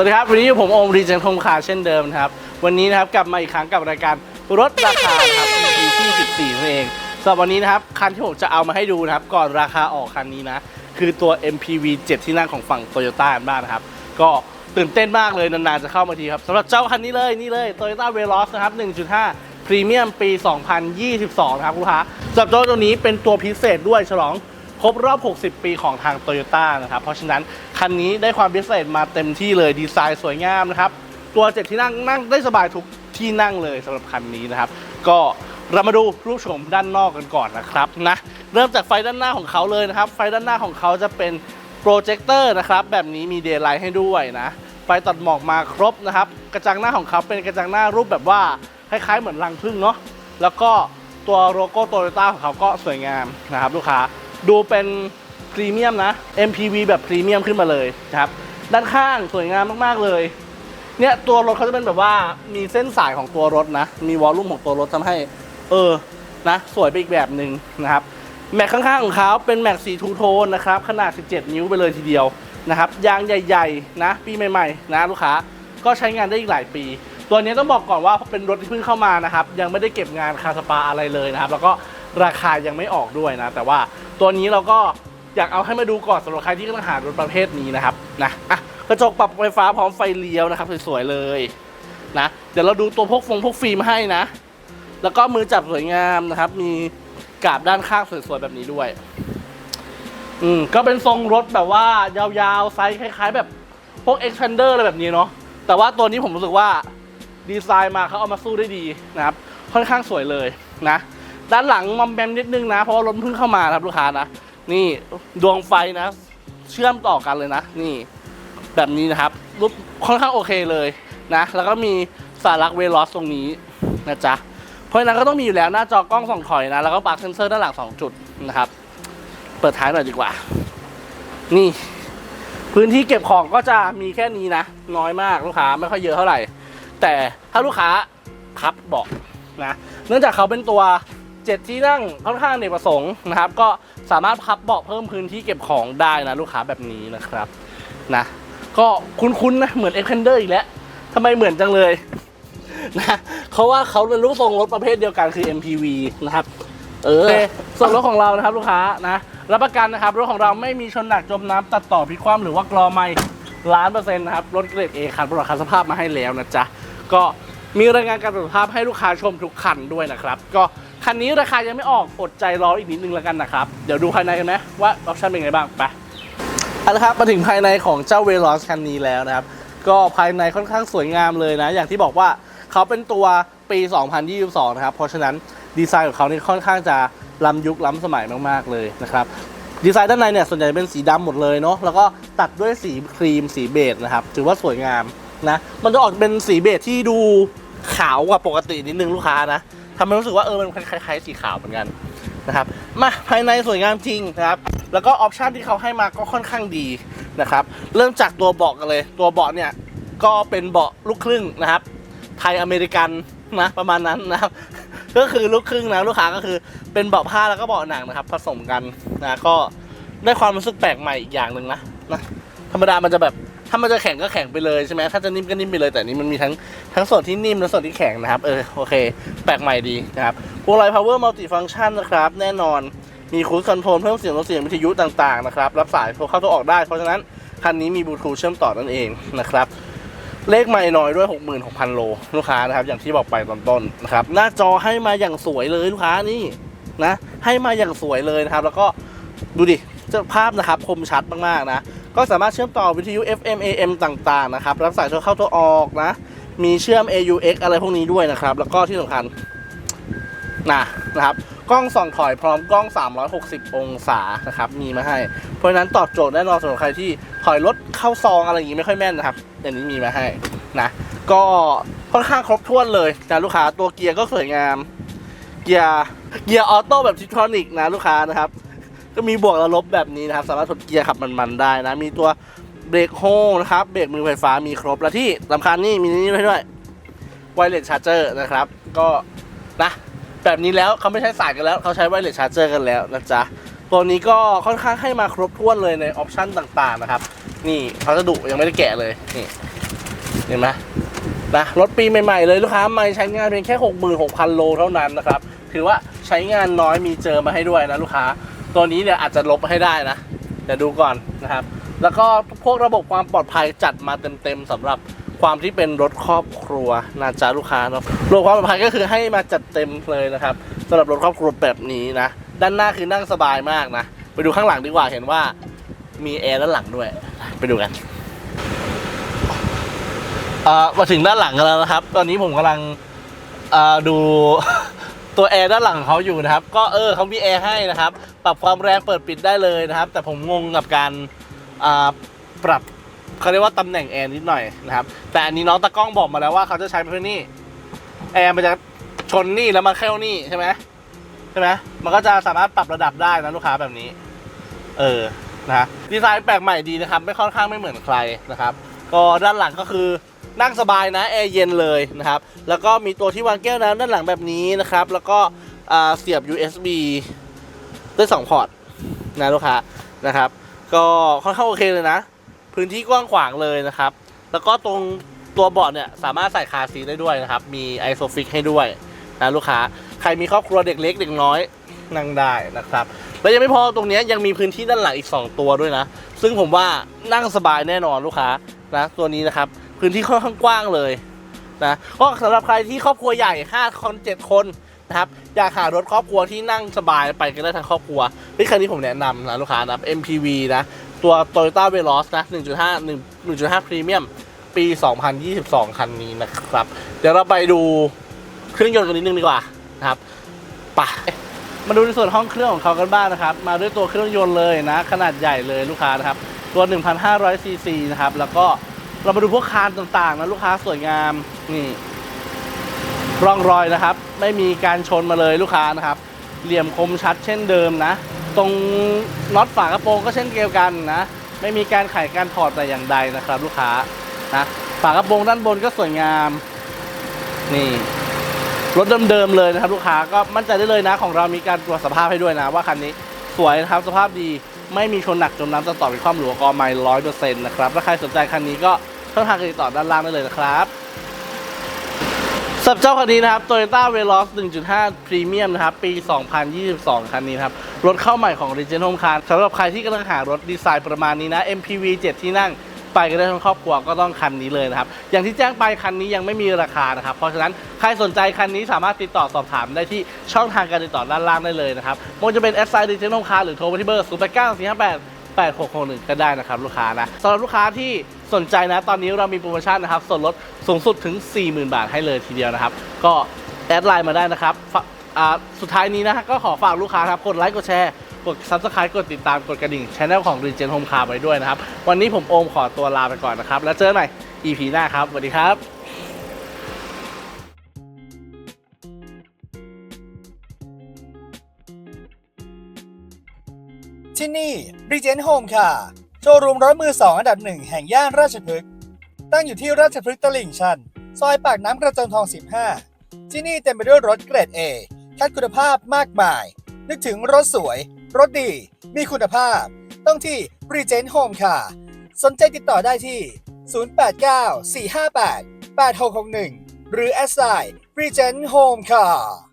วัสดีครับ วันนี้อยู่ผมโอมรีเจนคมคาเช่นเดิมนะครับ วันนี้นะครับกลับมาอีกครั้งกับรายการรถราคาครับ EP ที่14นั่นเองสำหรับวันนี้นะครับ คันที่ผมจะเอามาให้ดูนะครับ ก่อนราคาออกคันนี้นะ คือตัว MPV 7 ที่นั่งของฝั่ง Toyota กันบ้างนะครับ ก็ตื่นเต้นมากเลยนานๆจะเข้ามาทีครับสำหรับเจ้าคันนี้เลยนี่เลย Toyota Veloz นะครับ 1.5 พรีเมียมปี 2022 นะครับลูกค้าสำหรับเจ้าตัวนี้เป็นตัวพิเศษด้วยฉลอง ครบรอบ 60 ปีของทาง Toyota นะครับ เพราะฉะนั้นคันนี้ได้ความพิเศษมาเต็มที่เลยดีไซน์สวยงามนะครับ ตัวเจ็ดที่นั่งนั่งได้สบายทุกที่นั่งเลยสำหรับคันนี้นะครับ ก็เรามาดูรูปโฉมด้านนอกกันก่อนนะครับนะเริ่มจากไฟด้านหน้าของเขาเลยนะครับ ไฟด้านหน้าของเขาจะเป็นโปรเจคเตอร์นะครับ แบบนี้มีเดย์ไลท์ให้ด้วยนะไฟตัดหมอกมาครบนะครับ กระจังหน้าของเขาเป็นกระจังหน้ารูปแบบว่าคล้ายๆเหมือนรังผึ้งเนาะแล้วก็ตัวโลโก้โตโยต้าของเขาก็สวยงามนะครับ ลูกค้า ดูเป็นพรีเมียมนะ MPV แบบพรีเมียมขึ้นมาเลยนะครับ ด้านข้างสวยงามมากๆเลย เนี่ยตัวรถเขาจะเป็นแบบว่ามีเส้นสายของตัวรถนะ มีวอลลุ่มของตัวรถทำให้ เออ นะ สวยไปอีกแบบหนึ่งนะครับ แม็กข้างๆของเขาเป็นแม็กสีทูโทนนะครับ ขนาด 17 นิ้วไปเลยทีเดียวนะครับ ยางใหญ่ ๆ นะ ปีใหม่ ๆ นะลูกค้า ก็ใช้งานได้อีกหลายปี ตัวนี้ต้องบอกก่อนว่าเป็นรถที่เพิ่งเข้ามานะครับ ยังไม่ได้เก็บงานคาสปาอะไรเลยนะครับ แล้วก็ ราคายังไม่ออกด้วยนะ แต่ว่าตัวนี้เราก็อยากเอาให้มาดูก่อนสำหรับใครที่กำลังหารถประเภทนี้นะครับนะอะกระจกปรับไฟฟ้าพร้อมไฟเลี้ยวนะครับสวยๆเลยนะเดี๋ยวเราดูตัวพวกฟงพวกฟิล์มให้นะ แล้วก็มือจับสวยงามนะครับ มีกาบด้านข้างสวยๆแบบนี้ด้วย อืมก็เป็นทรงรถแบบว่ายาวๆไซส์คล้ายๆ แบบพวก Expander อะไรแบบนี้เนาะแต่ว่าตัวนี้ผมรู้สึกว่าดีไซน์มาเขาเอามาสู้ได้ดีนะครับ ค่อนข้างสวยเลยนะ ด้านหลังมอมแบมนิดนึงนะ เพราะว่ารถเพิ่งเข้ามาครับลูกค้านะ นี่ดวงไฟนะ เชื่อมต่อกันเลยนะ นี่ แบบนี้นะครับรูปค่อนข้างโอเคเลยนะ แล้วก็มีสารักเวลอสตรงนี้นะจ๊ะ เพราะนั้นก็ต้องมีอยู่แล้วหน้าจอกล้องสองถอยนะ แล้วก็ปลั๊กเซนเซอร์ด้านหลัง2จุดนะครับ เปิดท้ายหน่อยดีกว่า นี่ พื้นที่เก็บของก็จะมีแค่นี้นะ น้อยมากลูกค้าไม่ค่อยเยอะเท่าไหร่ แต่ถ้าลูกค้าพับเบาะนะ เนื่องจากเขาเป็นตัว เจ็ดที่นั่งค่อนข้างเนกประสงค์นะครับ ก็สามารถพับเบาะเพิ่มพื้นที่เก็บของได้นะลูกค้าแบบนี้นะครับนะก็คุ้นๆนะเหมือน e x p a n d e r อีกแล้วทำไมเหมือนจังเลยนะเขาว่าเขาเป็นรูปทรงรถประเภทเดียวกันคือ MPV นะครับ เออส่วนรถของเรานะครับ ลูกค้านะรับประกันนะครับรถของเราไม่มีชนหนักจมน้ำตัดต่อพิกคว่ำหรือว่ากรอไม่ล้านเปอร์เซ็นต์นะครับรถเกรดเอคันประกันสภาพมาให้แล้วนะจ๊ะก็มีรายงานการตรวจสภาพให้ลูกค้าชมทุกคันด้วยนะครับ ก็ คันนี้ราคายังไม่ออกอดใจรออีกนิดนึงแล้วกันนะครับ เดี๋ยวดูภายในกันนะว่าออปชั่นเป็นไงบ้างไปเอาละครับมาถึงภายในของเจ้าเวลอสคันนี้แล้วนะครับ ก็ภายในค่อนข้างสวยงามเลยนะ อย่างที่บอกว่าเขาเป็นตัวปี 2022 นะครับ เพราะฉะนั้นดีไซน์ของเขานี่ค่อนข้างจะล้ำยุคล้ำสมัยมากๆเลยนะครับดีไซน์ด้านในเนี่ยส่วนใหญ่เป็นสีดำหมดเลยเนาะแล้วก็ตัดด้วยสีครีมสีเบจนะครับ ถือว่าสวยงามนะ มันจะออกเป็นสีเบจที่ดูขาวกว่าปกตินิดนึงลูกค้านะ ทำให้รู้สึกว่าเออมันคล้ายๆสีขาวเหมือนกันนะครับ มาภายในสวยงามจริงนะครับ แล้วก็ออปชันที่เขาให้มาก็ค่อนข้างดีนะครับ เริ่มจากตัวเบาะกันเลย ตัวเบาะเนี่ยก็เป็นเบาะลูกครึ่งนะครับ ไทยอเมริกันนะประมาณนั้นนะครับ ก็คือลูกครึ่งนะลูกค้าก็คือเป็นเบาะผ้าแล้วก็เบาะหนังนะครับ ผสมกันนะก็ได้ความรู้สึกแปลกใหม่อีกอย่างหนึ่งนะนะธรรมดามันจะแบบ ถ้ามันจะแข็งก็แข็งไปเลยใช่ไหมถ้าจะนิ่มก็นิ่มไปเลยแต่นี่มันมีทั้งทั้งส่วนที่นิ่มและส่วนที่แข็งนะครับเออโอเค แปลกใหม่ดีนะครับพวงมาลัย power multi function นะครับ แน่นอนมีคู i คอนโทรลเพิ่มเสียงลดเสียงวิทยุต่างๆนะครับรับสายโทรเข้าโทรออกได้ เพราะฉะนั้นคันนี้มีบลูทูธเชื่อมต่อนั่นเองนะครับเลขไม่น้อยด้วย 66,000 โล ลูกค้านะครับ อย่างที่บอกไปตอนต้นนะครับ หน้าจอให้มาอย่างสวยเลยลูกค้านี่นะ ให้มาอย่างสวยเลยนะครับ แล้วก็ดูดิ ภาพนะครับคมชัดมากๆนะก็สามารถเชื่อมต่อวิทยุ FM AM ต่างๆนะครับรับสายโทรเข้าโทรออกนะ มีเชื่อม AUX อะไรพวกนี้ด้วยนะครับ แล้วก็ที่สำคัญนะนะครับกล้องส่องถอยพร้อมกล้อง 360 องศานะครับมีมาให้ เพราะฉะนั้นตอบโจทย์แน่นอนสำหรับใครที่ถอยรถเข้าซองอะไรอย่างนี้ไม่ค่อยแม่นนะครับอย่างนี้มีมาให้นะก็ค่อนข้างครบถ้วนเลยนะลูกค้าตัวเกียร์ก็สวยงาม เกียร์เกียร์ออโต้แบบทิทรอนิกนะลูกค้านะครับ ก็มีบวกและลบแบบนี้นะครับ สามารถทดเกียร์ขับมันๆได้นะ มีตัวเบรกโฮนะครับ เบรกมือไฟฟ้ามีครบ และที่สำคัญนี่มีนี่ให้ด้วยไวเลสชาร์เจอร์นะครับ ก็นะแบบนี้แล้วเขาไม่ใช้สายกันแล้ว เขาใช้ไวเลสชาร์เจอร์กันแล้วนะจ๊ะ ตัวนี้ก็ค่อนข้างให้มาครบถ้วนเลยในออปชั่นต่างๆนะครับ นี่พัสดุยังไม่ได้แกะเลย นี่ เห็นไหมนะรถปีใหม่ๆเลยลูกค้าไม่ใช้งานเพียงแค่ 66,000 โลเท่านั้นนะครับ ถือว่าใช้งานน้อยมีเจอมาให้ด้วยนะลูกค้า ตัวนี้เนี่ยอาจจะลบให้ได้นะเดี๋ยวดูก่อนนะครับ แล้วก็พวกระบบความปลอดภัยจัดมาเต็มๆสำหรับความที่เป็นรถครอบครัวนะจ๊ะลูกค้าเนาะระบบความปลอดภัยก็คือให้มาจัดเต็มเลยนะครับสำหรับรถครอบครัวแบบนี้นะ ด้านหน้าคือนั่งสบายมากนะ ไปดูข้างหลังดีกว่าเห็นว่ามีแอร์ด้านหลังด้วย ไปดูกันเออมาถึงด้านหลังกันแล้วนะครับ ตอนนี้ผมกำลังเออดู ตัวแอร์ด้านหลังเขาอยู่นะครับ ก็เออเขามีแอร์ให้นะครับ ปรับความแรงเปิดปิดได้เลยนะครับ แต่ผมงงกับการอ่าปรับเขาเรียกว่าตำแหน่งแอร์นิดหน่อยนะครับ แต่อันนี้น้องตะกล้องบอกมาแล้วว่าเขาจะใช้เพื่อนี่แอร์มันจะชนนี่แล้วมาเข้านี่ใช่ไหมใช่ไหมมันก็จะสามารถปรับระดับได้นะลูกค้าแบบนี้ เออนะฮะดีไซน์แปลกใหม่ดีนะครับ ไม่ค่อนข้างไม่เหมือนใครนะครับ ก็ด้านหลังก็คือ นั่งสบายนะแอร์เย็นเลยนะครับแล้วก็มีตัวที่วางแก้วน้ำด้านหลังแบบนี้นะครับ แล้วก็เสียบ USB ได้สองพอร์ตนะลูกค้านะครับ ก็ค่อนข้างโอเคเลยนะ พื้นที่กว้างขวางเลยนะครับ แล้วก็ตรงตัวเบาะเนี่ยสามารถใส่คาร์ซีได้ด้วยนะครับ มีไอโซฟิกให้ด้วยนะลูกค้า ใครมีครอบครัวเด็กเล็กเด็กน้อยนั่งได้นะครับ แล้วยังไม่พอตรงนี้ยยังมีพื้นที่ด้านหลังอีก 2 ตัวด้วยนะ ซึ่งผมว่านั่งสบายแน่นอนลูกค้านะตัวนี้นะครับ พื้นที่ค่อนข้างกว้างเลยนะก็สำหรับใครที่ครอบครัวใหญ่5คน7คนนะครับอยากหารถครอบครัวที่นั่งสบายไปกันได้ทั้งครอบครัวเฮ้ยคันนี้ผมแนะนำนะลูกค้านะ MPV นะตัว Toyota Veloz นะ 1.5 1 1.5 Premium ปี 2022 คันนี้นะครับ เดี๋ยวเราไปดูเครื่องยนต์กันนิดนึงดีกว่านะครับไปมาดูในส่วนห้องเครื่องของเขากันบ้างนะครับ มาด้วยตัวเครื่องยนต์เลยนะ ขนาดใหญ่เลยลูกค้านะครับ ตัว 1,500ซีซีนะครับ แล้วก็ เรามาดูพวกคานต่างๆนะลูกค้าสวยงามนี่ร่องรอยนะครับ ไม่มีการชนมาเลยลูกค้านะครับ เหลี่ยมคมชัดเช่นเดิมนะ ตรงน็อตฝากระโปรงก็เช่นเดียวกันนะ ไม่มีการไขการถอดแต่อย่างใดนะครับ ลูกค้านะฝากระโปรงด้านบนก็สวยงาม นี่รถเดิมๆเลยนะครับ ลูกค้าก็มั่นใจได้เลยนะ ของเรามีการตรวจสภาพให้ด้วยนะ ว่าคันนี้สวยนะครับสภาพดีไม่มีชนหนักจมน้ำจะต่อเป็นความหลวกอไม้ร้อยเปอร์เซ็นต์นะครับถ้าใครสนใจคันนี้ก็ ช่องทางการติดต่อด้านล่างได้เลยนะครับสำหรับเจ้าคันนี้นะครับ Toyota Veloz 1.5 Premium นะครับ ปี 2022 คันนี้ครับ รถเข้าใหม่ของ Legend Home Car สำหรับใครที่กำลังหารถดีไซน์ประมาณนี้นะ MPV 7 ที่นั่งไปกันได้ทั้งครอบครัวก็ต้องคันนี้เลยนะครับ อย่างที่แจ้งไปคันนี้ยังไม่มีราคานะครับ เพราะฉะนั้นใครสนใจคันนี้สามารถติดต่อสอบถามได้ที่ช่องทางการติดต่อด้านล่างได้เลยนะครับมันจะเป็นแอดไซด์ดิจิทัลคาร์หรือโทรไปที่เบอร์ 0 8 9 4 5 8 8 6 6 1 ก็ได้นะครับลูกค้านะสำหรับลูกค้าที่ สนใจนะ ตอนนี้เรามีโปรโมชั่นนะครับส่วนลดสูงสุดถึง 40,000 บาทให้เลยทีเดียวนะครับ ก็แอดไลน์มาได้นะครับสุดท้ายนี้นะก็ขอฝากลูกค้าครับ กดไลค์กดแชร์กด subscribe กดติดตามกดกระดิ่งช anel ของ Regen Home Car ไว้ด้วยนะครับ วันนี้ผมโอมขอตัวลาไปก่อนนะครับ แล้วเจอกันใหม่ EP หน้าครับสวัสดีครับที่นี่ Regent Home ค่ะ โชว์รูมรถมือ2อันดับหนึ่งแห่งย่านราชพฤกษ์ตั้งอยู่ที่ราชพฤกษ์ตลิ่งชัน ซอยปากน้ำกระจนทอง 15 ที่นี่เต็มไปด้วยรถเกรด A คัดคุณภาพมากมาย นึกถึงรถสวย รถดี มีคุณภาพ ต้องที่ Regent Home ค่ะ สนใจติดต่อได้ที่ 089 458 8661 หรือ s i Regent Home ค่ะ